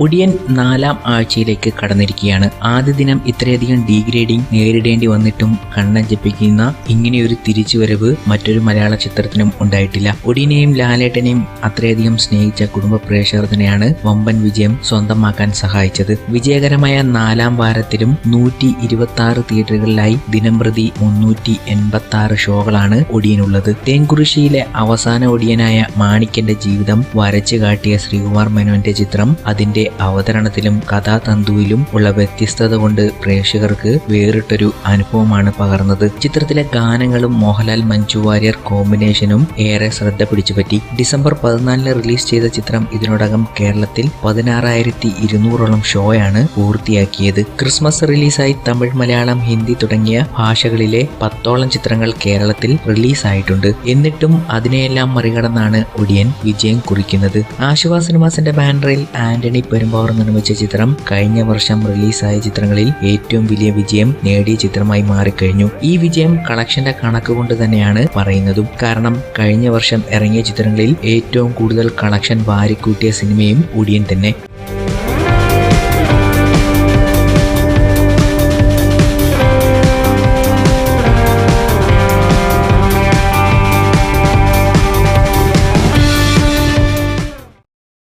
ഒടിയൻ നാലാം ആഴ്ചയിലേക്ക് കടന്നിരിക്കുകയാണ്. ആദ്യ ദിനം ഇത്രയധികം ഡീഗ്രേഡിംഗ് നേരിടേണ്ടി വന്നിട്ടും കണ്ണഞ്ചിപ്പിക്കുന്ന ഇങ്ങനെയൊരു തിരിച്ചുവരവ് മറ്റൊരു മലയാള ചിത്രത്തിനും ഉണ്ടായിട്ടില്ല. ഒടിയനെയും ലാലേട്ടനെയും അത്രയധികം സ്നേഹിച്ച കുടുംബ പ്രേക്ഷകർ വമ്പൻ വിജയം സ്വന്തമാക്കാൻ സഹായിച്ചത്. വിജയകരമായ നാലാം വാരത്തിലും നൂറ്റി ഇരുപത്തി ആറ് തിയേറ്ററുകളിലായി ദിനംപ്രതി മുന്നൂറ്റി എൺപത്തി ആറ് ഷോകളാണ് ഒടിയനുള്ളത്. തേങ്കുറിശിയിലെ അവസാന ഒടിയനായ മാണിക്കന്റെ ജീവിതം വരച്ചു കാട്ടിയ ശ്രീകുമാർ മേനോന്റെ ചിത്രം അതിന്റെ അവതരണത്തിലും കഥാതന്തുവിലും ഉള്ള വ്യത്യസ്തത കൊണ്ട് പ്രേക്ഷകർക്ക് വേറിട്ടൊരു അനുഭവമാണ് പകർന്നത്. ചിത്രത്തിലെ ഗാനങ്ങളും മോഹൻലാൽ മഞ്ജു വാര്യർ കോമ്പിനേഷനും ഏറെ ശ്രദ്ധ പിടിച്ചുപറ്റി. ഡിസംബർ പതിനാലിന് റിലീസ് ചെയ്ത ചിത്രം ഇതിനോടകം കേരളത്തിൽ പതിനാറായിരത്തി ഇരുന്നൂറോളം ഷോയാണ് പൂർത്തിയാക്കിയത്. ക്രിസ്മസ് റിലീസായി തമിഴ് മലയാളം ഹിന്ദി തുടങ്ങിയ ഭാഷകളിലെ പത്തോളം ചിത്രങ്ങൾ കേരളത്തിൽ റിലീസായിട്ടുണ്ട്. എന്നിട്ടും അതിനെയെല്ലാം മറികടന്നാണ് ഒടിയൻ വിജയം കുറിക്കുന്നത്. ആശുവാ സിനിമാസിന്റെ ബാനറിൽ ആന്റണി പെരുമ്പാവൂർ നിർമ്മിച്ച ചിത്രം കഴിഞ്ഞ വർഷം റിലീസായ ചിത്രങ്ങളിൽ ഏറ്റവും വലിയ വിജയം നേടിയ ചിത്രമായി മാറിക്കഴിഞ്ഞു. ഈ വിജയം കളക്ഷന്റെ കണക്ക് കൊണ്ട് തന്നെയാണ് പറയുന്നതും. കാരണം കഴിഞ്ഞ വർഷം ഇറങ്ങിയ ചിത്രങ്ങളിൽ ഏറ്റവും കൂടുതൽ കളക്ഷൻ വാരിക്കൂട്ടിയ സിനിമയും ഒടിയൻ തന്നെ.